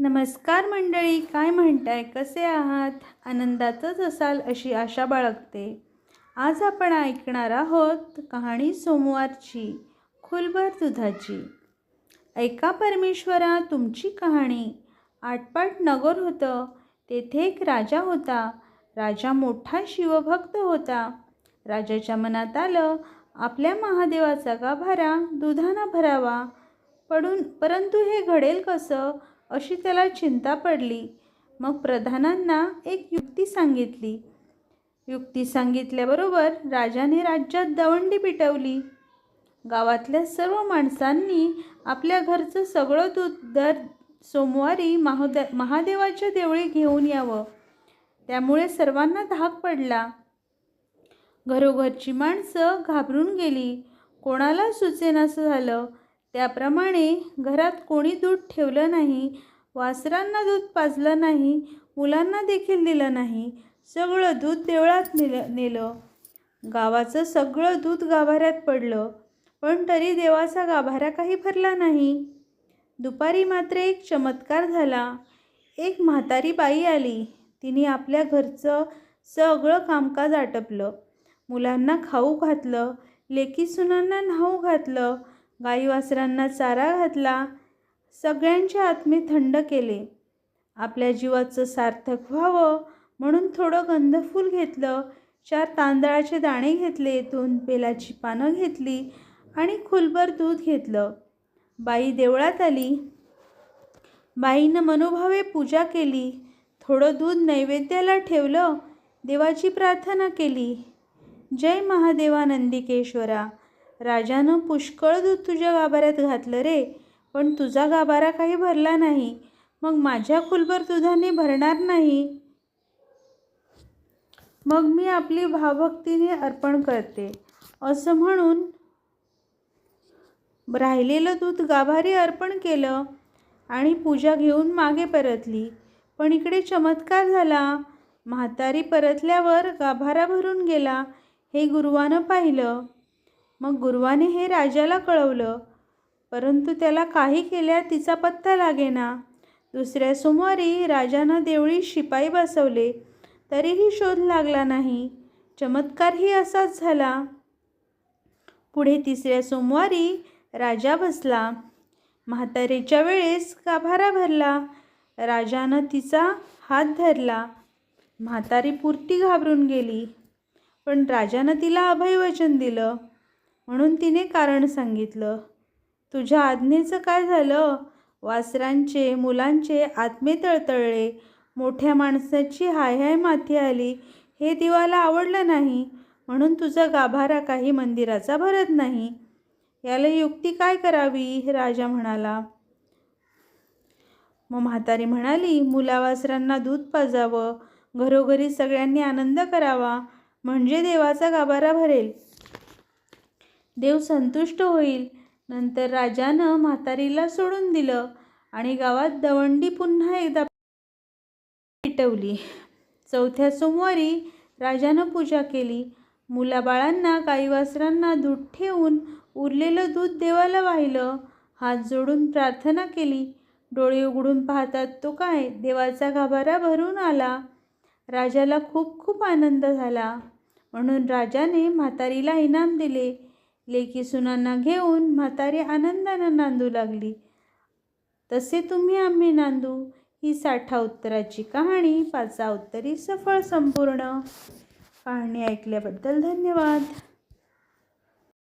नमस्कार मंडळी काय म्हणताय? कसे आहात? आनंदातच असाल अशी आशा बाळगते. आज आपण ऐकणार आहोत कहाणी सोमवारची खुलभर दुधाची. ऐका परमेश्वरा तुमची कहाणी. आटपाट नगर होतं तेथे एक राजा होता. राजा मोठा शिवभक्त होता. राजाच्या मनात आलं आपल्या महादेवाचा गाभारा दुधानं भरावा. पडून परंतु हे घडेल कसं? अशी त्याला चिंता पडली. मग प्रधानांना एक युक्ती सांगितली. युक्ती सांगितल्याबरोबर राजाने राज्यात दवंडी पिटवली. गावातल्या सर्व माणसांनी आपल्या घरचं सगळं दूध दर सोमवारी महादे महादेवाच्या देवळी घेऊन यावं. त्यामुळे सर्वांना धाक पडला. घरोघरची माणसं घाबरून गेली. कोणाला सुचेनासं झालं? त्याप्रमाणे घरात कोणी दूध ठेवलं नाही वासरांना दूध पाजलं नाही मुलांना देखील दिलं नाही सगळं दूध देवळात नेलं नेलं. गावाचं सगळं दूध गाभाऱ्यात पडलं पण तरी देवाचा गाभारा काही भरला नाही. दुपारी मात्र एक चमत्कार झाला. एक म्हातारी बाई आली. तिने आपल्या घरचं सगळं कामकाज आटपलं. मुलांना खाऊ घातलं लेकी सुनांना न्हाऊ घातलं गाई वासरांना चारा घातला. सगळ्यांचे आत्मे थंड केले. आपल्या जीवाचं सार्थक व्हावं म्हणून थोडं गंधफूल घेतलं. चार तांदळाचे दाणे घेतले दोन पेलाची पानं घेतली आणि खुलभर दूध घेतलं. बाई देवळात आली. बाईनं मनोभावे पूजा केली. थोडं दूध नैवेद्याला ठेवलं. देवाची प्रार्थना केली. जय महादेवा नंदिकेश्वरा राजानं पुष्कळ दूध तुझ्या गाभाऱ्यात घातलं रे पण तुझा गाभारा काही भरला नाही. मग माझ्या खुलभर दुधाने भरणार नाही. मग मी आपली भावभक्तीने अर्पण करते. असं म्हणून राहिलेलं दूध गाभारी अर्पण केलं आणि पूजा घेऊन मागे परतली. पण इकडे चमत्कार झाला. म्हातारी परतल्यावर गाभारा भरून गेला हे गुरुवानं पाहिलं. मग गुरुवाने हे राजाला कळवलं. परंतु त्याला काही केल्या तिचा पत्ता लागेना. दुसऱ्या सोमवारी राजानं देवळी शिपाई बसवले. तरीही शोध लागला नाही. चमत्कारही असाच झाला. पुढे तिसऱ्या सोमवारी राजा बसला. म्हातारीच्या वेळेस गाभारा भरला. राजानं तिचा हात धरला. म्हातारी पुरती घाबरून गेली. पण राजानं तिला अभयवचन दिलं. म्हणून तिने कारण सांगितलं. तुझ्या आज्ञेचं काय झालं? वासरांचे मुलांचे आत्मे तळतळले. मोठ्या माणसाची हाय हाय माथी आली. हे दिवाला आवडलं नाही. म्हणून तुझा गाभारा काही मंदिराचा भरत नाही. याला युक्ती काय करावी? राजा म्हणाला. मग म्हातारी म्हणाली मुलावासरांना दूध पाजावं. घरोघरी सगळ्यांनी आनंद करावा. म्हणजे देवाचा गाभारा भरेल. देव संतुष्ट होईल. नंतर राजानं म्हातारीला सोडून दिलं आणि गावात दवंडी पुन्हा एकदा पेटवली. चौथ्या सोमवारी राजानं पूजा केली. मुलाबाळांना गाईवासरांना दूध ठेवून उरलेलं दूध देवाला वाहिलं. हात जोडून प्रार्थना केली. डोळे उघडून पाहतात तो काय? देवाचा गाभारा भरून आला. राजाला खूप खूप आनंद झाला. म्हणून राजाने म्हातारीला इनाम दिले. लेकी सुनांना घेऊन म्हातारी आनंदानं नांदू लागली. तसे तुम्ही आम्ही नांदू. ही साठा उत्तराची कहाणी. पाचा उत्तरी सफळ संपूर्ण. कहाणी ऐकल्याबद्दल धन्यवाद.